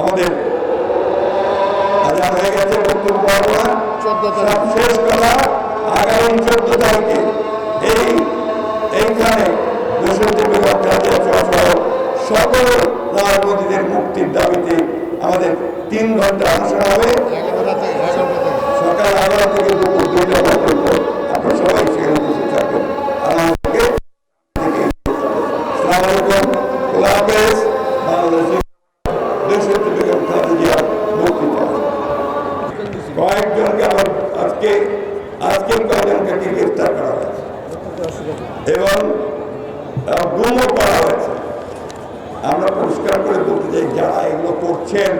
আমাদের আজান হয়ে গেছে বক্তব্য পাবো না চোদ্দ সব শেষ করা আগামী চোদ্দ তারিখে। এই এইখানে দেশত্রী বেগম জাতীয় সহ সকল রাজনীতিদের মুক্তির দাবিতে আমাদের তিন ঘণ্টা অনুষ্ঠান হবে। করা হয়েছে এবং গুমও করা হয়েছে। আমরা পরিষ্কার করে বলতে চাই, যারা এগুলো করছেন,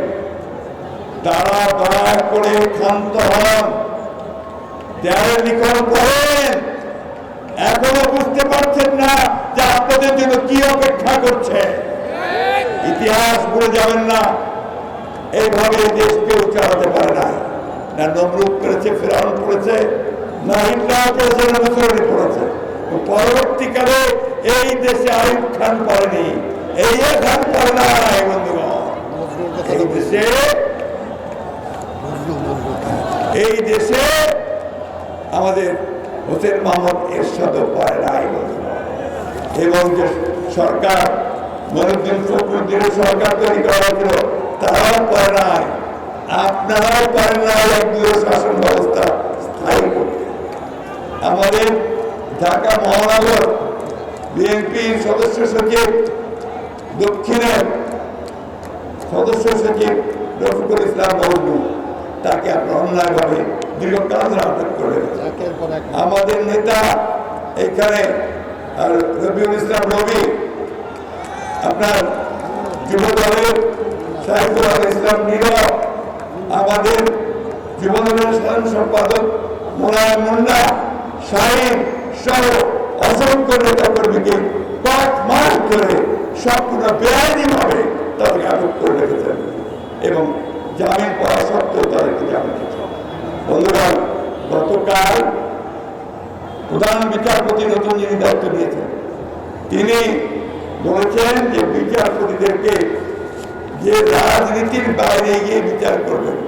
তারা দয়া করে ক্ষান্ত হন। দেয়ালে লিখন করেন এখনও বুঝতে পারছেন না যে আপনাদের জন্য কি অপেক্ষা করছে। ইতিহাস ভুলে যাবেন না, এইভাবে এই দেশ কেউ চালাতে পারে না। না, নমরুদ করেছে, ফেরাউন করেছে পরবর্তীকালে এই দেশে আইব খান করেনি। এই খান করে না এই দেশে আমাদের হোসেন মোহাম্মদ এরশাদও পারে নাই এবং যে সরকার মনুদ্দিন ফখরুদ্দিনের সরকার তৈরি করা হয়েছিল, তারাও পারে নাই। আপনারাও পারেন না এক দূর শাসন ব্যবস্থা। আমাদের ঢাকা মহানগর বিএনপির সদস্য সচিব দক্ষিণের সদস্য সচিব রফিকুল ইসলাম মহবুব তাকে আপনার অন্যায়ভাবে দীর্ঘকাল ধরে আটক করে আমাদের নেতা এখানে আর রবিউল ইসলাম রবি আপনার যুব দলের সাহিদুল ইসলাম নীরব আমাদের যুব দলের সাধারণ সম্পাদক মোলায়ম মুন্ডা শাহিন সহ অসংখ্য নেতা কর্মীকে কয়েক মাস ধরে সম্পূর্ণ বেআইনিভাবে তাদেরকে আটক করে রেখেছেন এবং জামিন পাওয়া সত্ত্বেও তাদেরকে জামিন বন্ধুগণ, গতকাল প্রধান বিচারপতি নতুন যিনি দায়িত্ব নিয়েছেন, তিনি বলেছেন যে বিচারপতিদেরকে যে রাজনীতির বাইরে গিয়ে বিচার করবেন,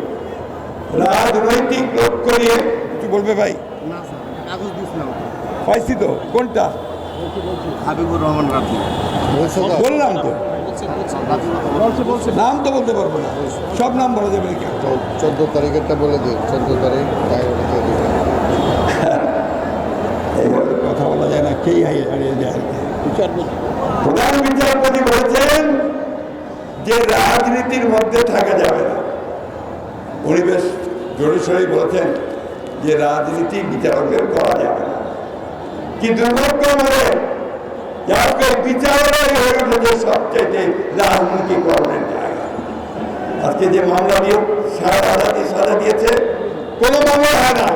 রাজনৈতিক লক্ষ্য নিয়ে কিছু বলবে ভাই? না পাইছি তো কোনটা? হাবিবুর রহমান বলছো বললাম তো। নাম তো বলতে পারব না। সব নাম বলা যাবে চোদ্দ তারিখেরটা বলে দিই চোদ্দ তারিখ এইভাবে কথা বলা যায় না কেই হারিয়ে যায়। বিচারপতি প্রধান বিচারপতি বলেছেন যে রাজনীতির মধ্যে থাকা যাবে না। পরিবেশ বেশ জোরেশোরে বলেছেন যে রাজনীতি বিচারকের করা যাবে না। কি দুর্ভাগ্য আমাদের যাকে বিচারকরাই হয়ে উঠেছে সবচেয়ে রাজনীতিকরণের জায়গা। আজকে যে মামলা দিয়ে সারা রাজাতে সাজা দিয়েছে, কোনো মামলা হয় না।